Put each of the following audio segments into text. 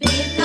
Baby.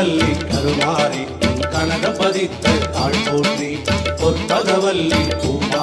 Karpagavalli Karumari உன் பதித்த தாழ் போற்றி பொற்பகவல்லி பூமா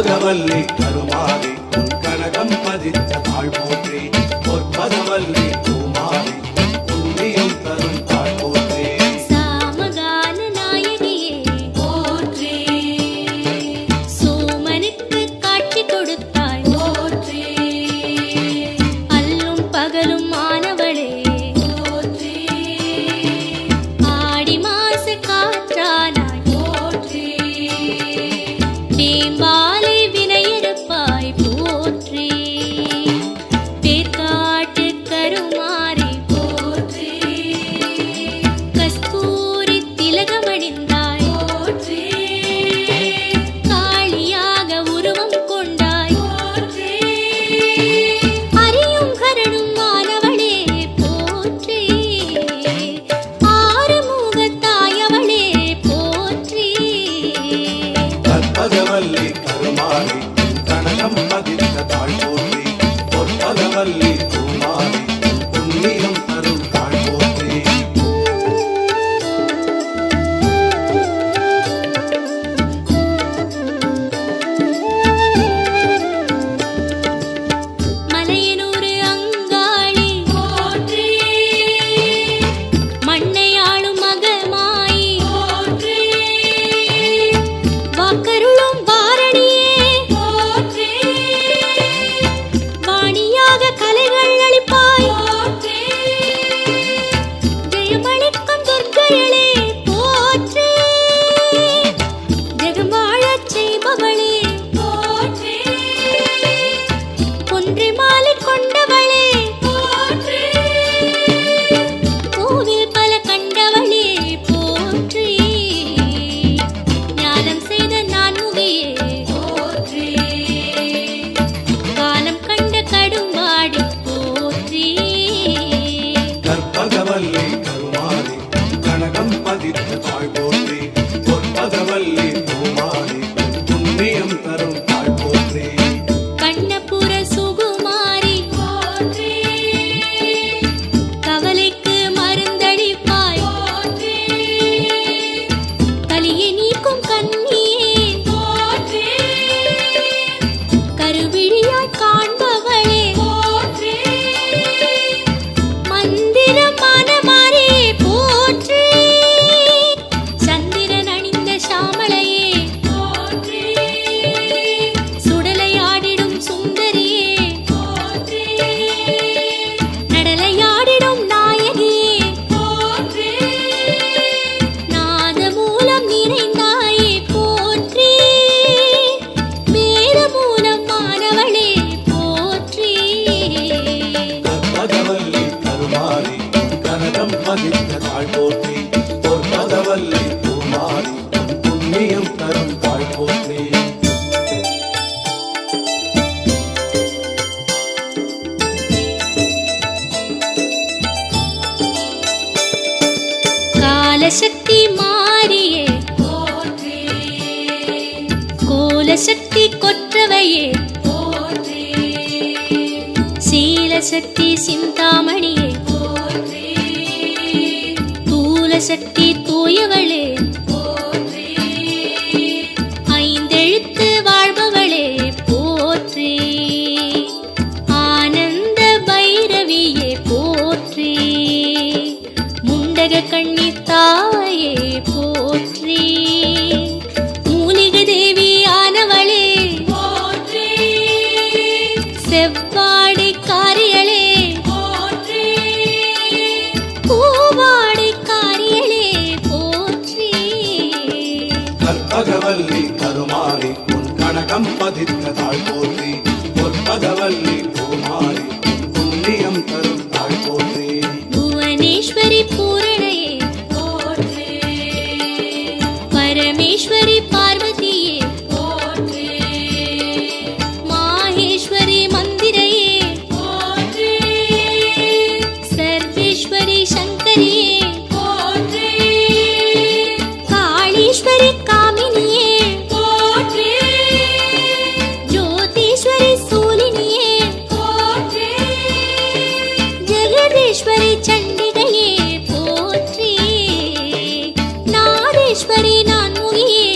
நாகவல்லி தருவாதே உன் கனகம் பதித்த தாழ்வோம் கோலசக்தி மாறியே. கோலசக்தி கொற்றவையே. சீலசக்தி சிந்தாமணியே. தூலசக்தி தூயவளே. ಅಲ್ಲಿ ಕರ್ಮಾರಿ நான் முறியே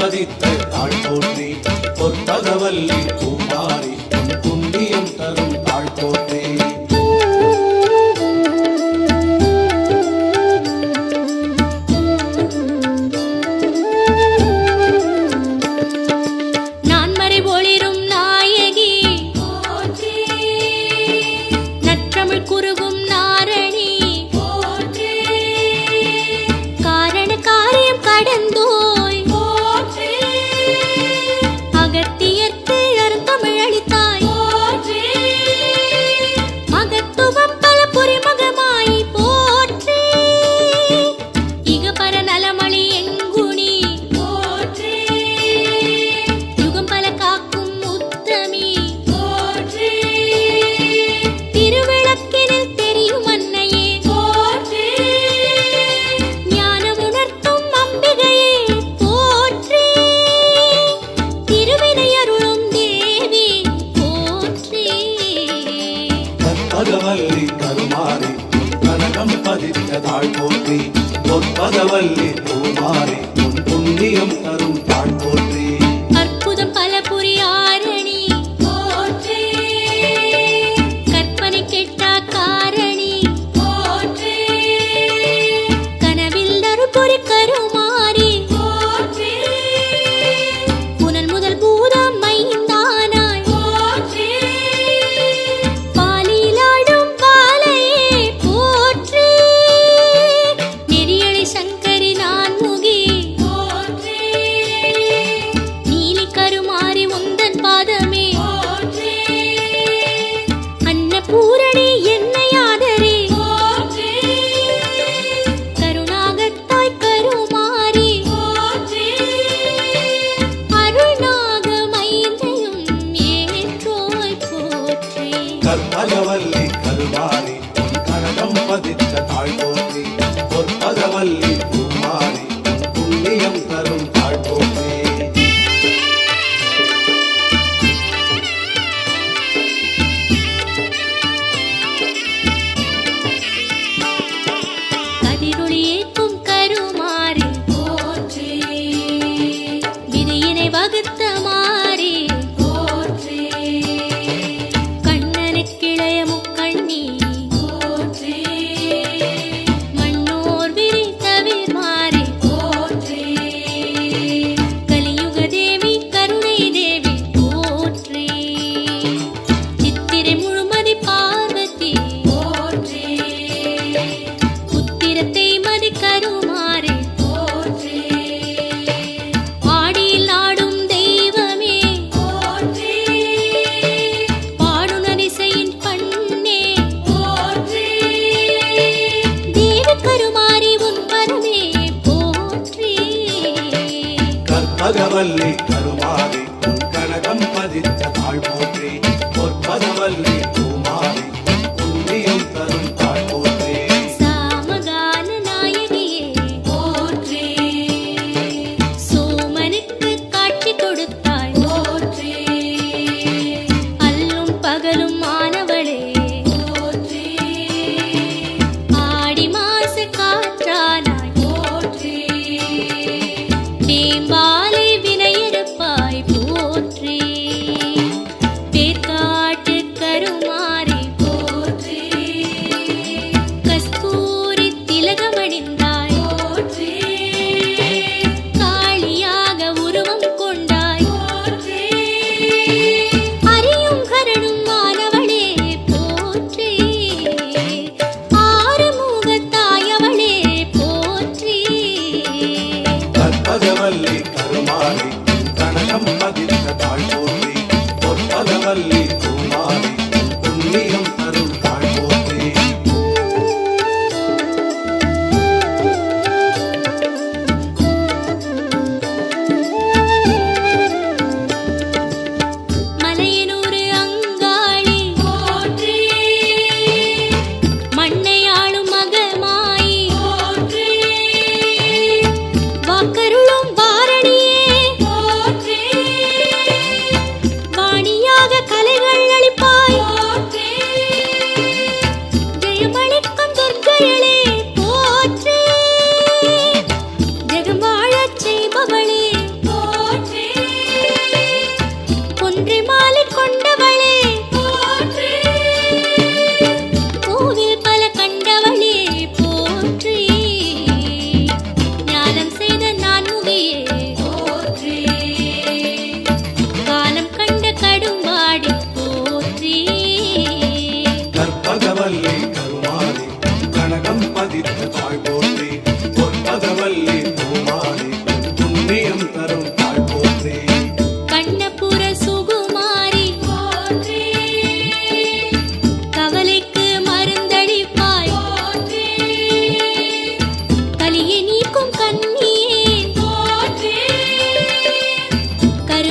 பதித்த ஆட்போட்டி பொத்தகவல்லி குமாரி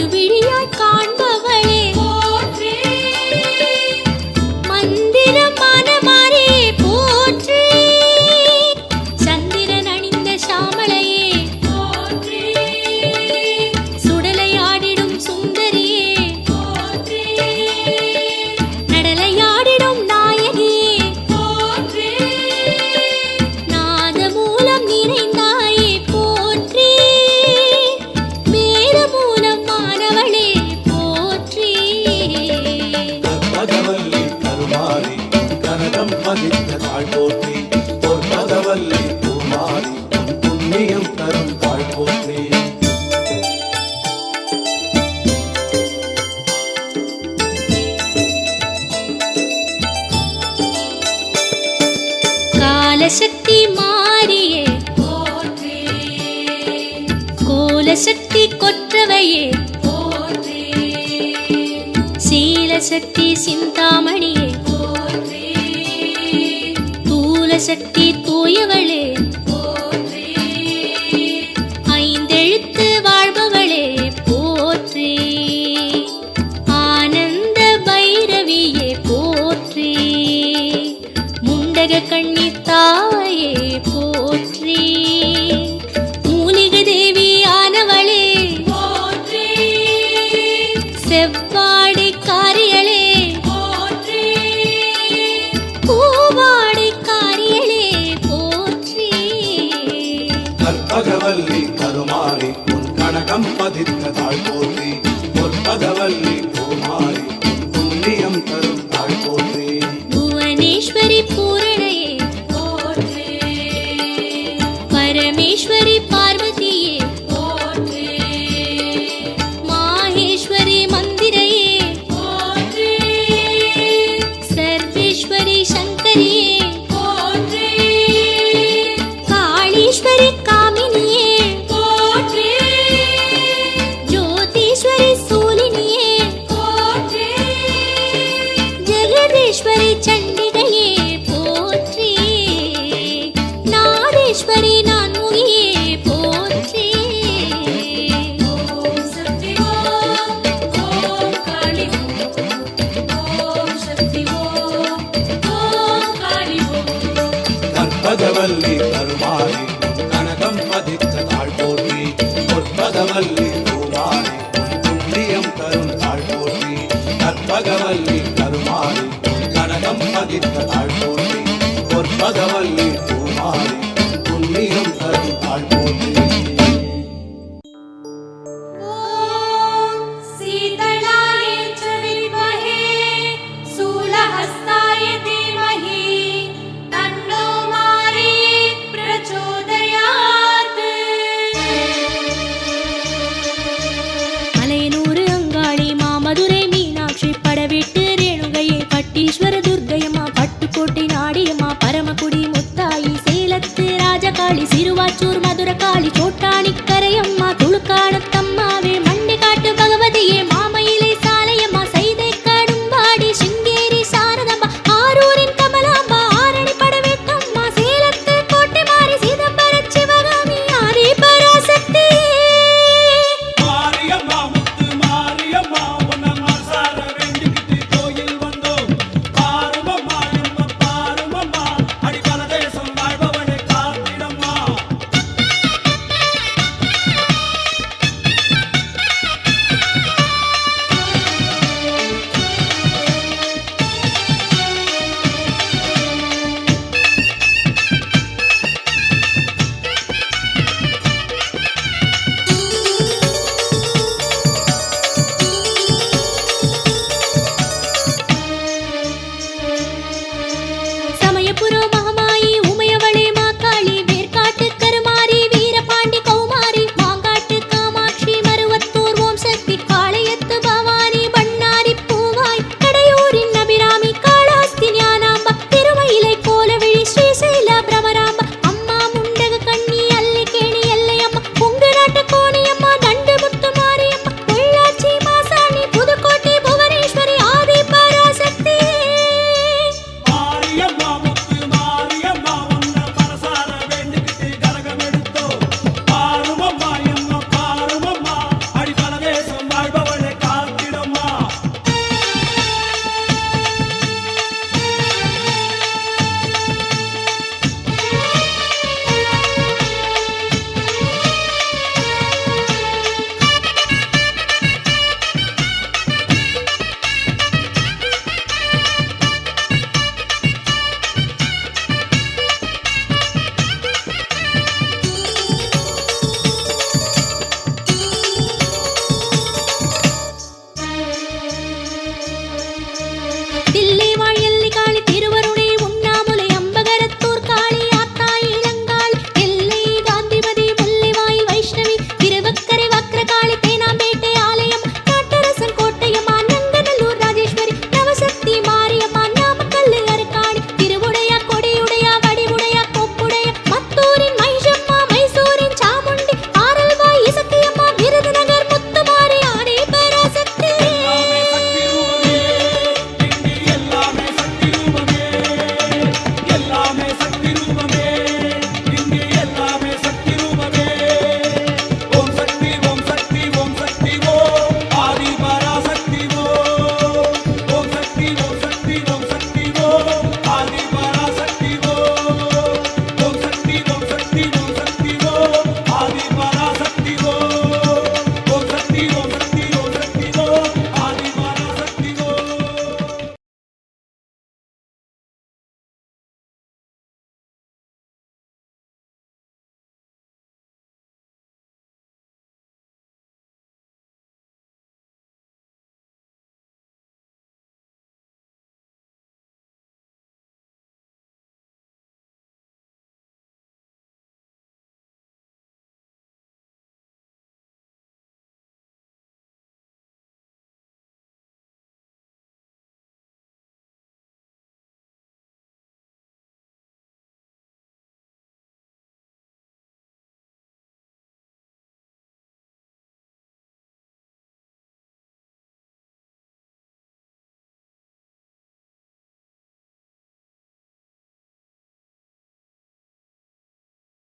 விழியா கோலசக்தி மாறியே. கோலசக்தி கொற்றவையே. சீலசக்தி சிந்தாமணியே. தூலசக்தி தூயவளே. ಕಾಲದಲ್ಲಿ ಕರುಮಾರಿ ಕಣಕಂಪದಿಂದ ತಾಳ್ಕೋ